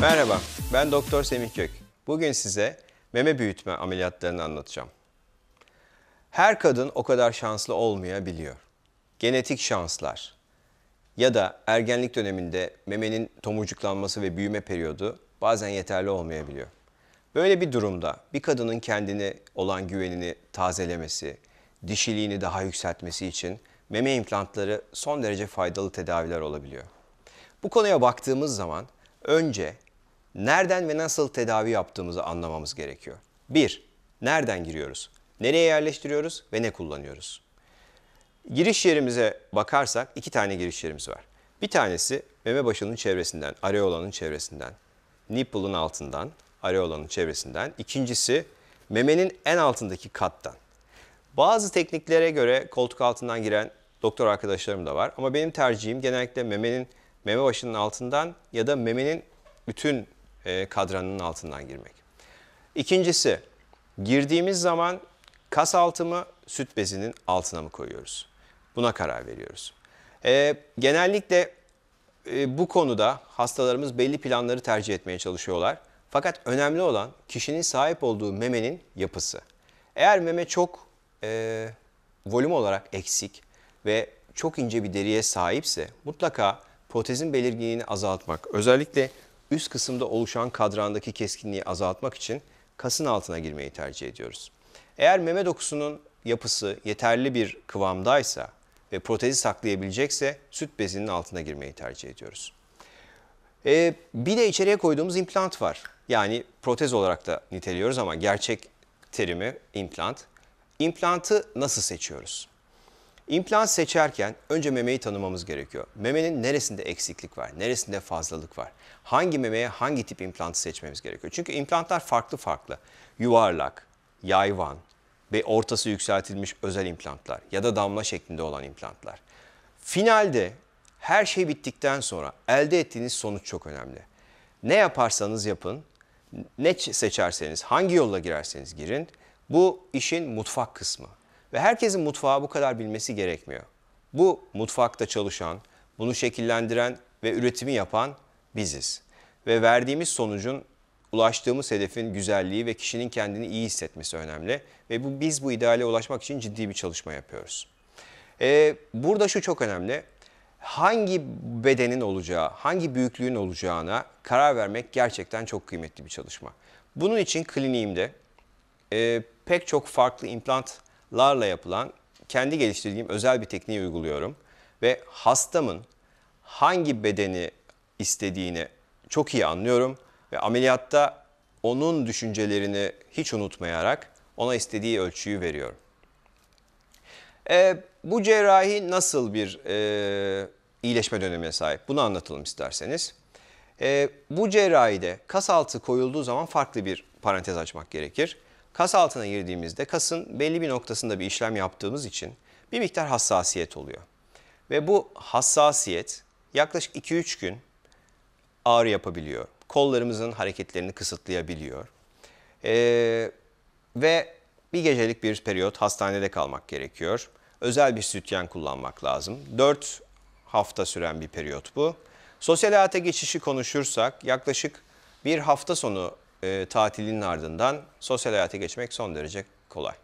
Merhaba, ben Doktor Semih Kök. Bugün size meme büyütme ameliyatlarını anlatacağım. Her kadın o kadar şanslı olmayabiliyor. Genetik şanslar ya da ergenlik döneminde memenin tomurcuklanması ve büyüme periyodu bazen yeterli olmayabiliyor. Böyle bir durumda bir kadının kendine olan güvenini tazelemesi, dişiliğini daha yükseltmesi için meme implantları son derece faydalı tedaviler olabiliyor. Bu konuya baktığımız zaman önce nereden ve nasıl tedavi yaptığımızı anlamamız gerekiyor. 1. Nereden giriyoruz? Nereye yerleştiriyoruz ve ne kullanıyoruz? Giriş yerimize bakarsak iki tane giriş yerimiz var. Bir tanesi meme başının çevresinden, areolanın çevresinden, nipple'ın altından, areolanın çevresinden. İkincisi memenin en altındaki kattan. Bazı tekniklere göre koltuk altından giren doktor arkadaşlarım da var ama benim tercihim genellikle memenin meme başının altından ya da memenin bütün e, kadranının altından girmek. İkincisi girdiğimiz zaman kas altı mı süt bezinin altına mı koyuyoruz? Buna karar veriyoruz. E, genellikle e, bu konuda hastalarımız belli planları tercih etmeye çalışıyorlar. Fakat önemli olan kişinin sahip olduğu memenin yapısı. Eğer meme çok e, volüm olarak eksik ve çok ince bir deriye sahipse mutlaka protezin belirginliğini azaltmak, özellikle üst kısımda oluşan kadrandaki keskinliği azaltmak için kasın altına girmeyi tercih ediyoruz. Eğer meme dokusunun yapısı yeterli bir kıvamdaysa ve protezi saklayabilecekse süt bezinin altına girmeyi tercih ediyoruz. Ee, bir de içeriye koyduğumuz implant var. Yani protez olarak da niteliyoruz ama gerçek terimi implant. İmplantı nasıl seçiyoruz? İmplant seçerken önce memeyi tanımamız gerekiyor. Memenin neresinde eksiklik var, neresinde fazlalık var? Hangi memeye hangi tip implantı seçmemiz gerekiyor? Çünkü implantlar farklı farklı. Yuvarlak, yayvan ve ortası yükseltilmiş özel implantlar ya da damla şeklinde olan implantlar. Finalde her şey bittikten sonra elde ettiğiniz sonuç çok önemli. Ne yaparsanız yapın, ne seçerseniz, hangi yolla girerseniz girin, bu işin mutfak kısmı. Ve herkesin mutfağı bu kadar bilmesi gerekmiyor. Bu mutfakta çalışan, bunu şekillendiren ve üretimi yapan biziz. Ve verdiğimiz sonucun ulaştığımız hedefin güzelliği ve kişinin kendini iyi hissetmesi önemli. Ve bu biz bu ideale ulaşmak için ciddi bir çalışma yapıyoruz. Ee, burada şu çok önemli. Hangi bedenin olacağı, hangi büyüklüğün olacağına karar vermek gerçekten çok kıymetli bir çalışma. Bunun için kliniğimde e, pek çok farklı implantlarla yapılan kendi geliştirdiğim özel bir tekniği uyguluyorum. Ve hastamın hangi bedeni istediğini çok iyi anlıyorum ve ameliyatta onun düşüncelerini hiç unutmayarak ona istediği ölçüyü veriyorum. E, bu cerrahi nasıl bir e, iyileşme dönemine sahip? Bunu anlatalım isterseniz. E, bu cerrahide kas altı koyulduğu zaman farklı bir parantez açmak gerekir. Kas altına girdiğimizde kasın belli bir noktasında bir işlem yaptığımız için bir miktar hassasiyet oluyor. Ve bu hassasiyet yaklaşık 2-3 gün ağrı yapabiliyor. Kollarımızın hareketlerini kısıtlayabiliyor. Ee, ve bir gecelik bir periyot hastanede kalmak gerekiyor. Özel bir sütyen kullanmak lazım. 4 hafta süren bir periyot bu. Sosyal hayata geçişi konuşursak yaklaşık bir hafta sonu e, tatilinin ardından sosyal hayata geçmek son derece kolay.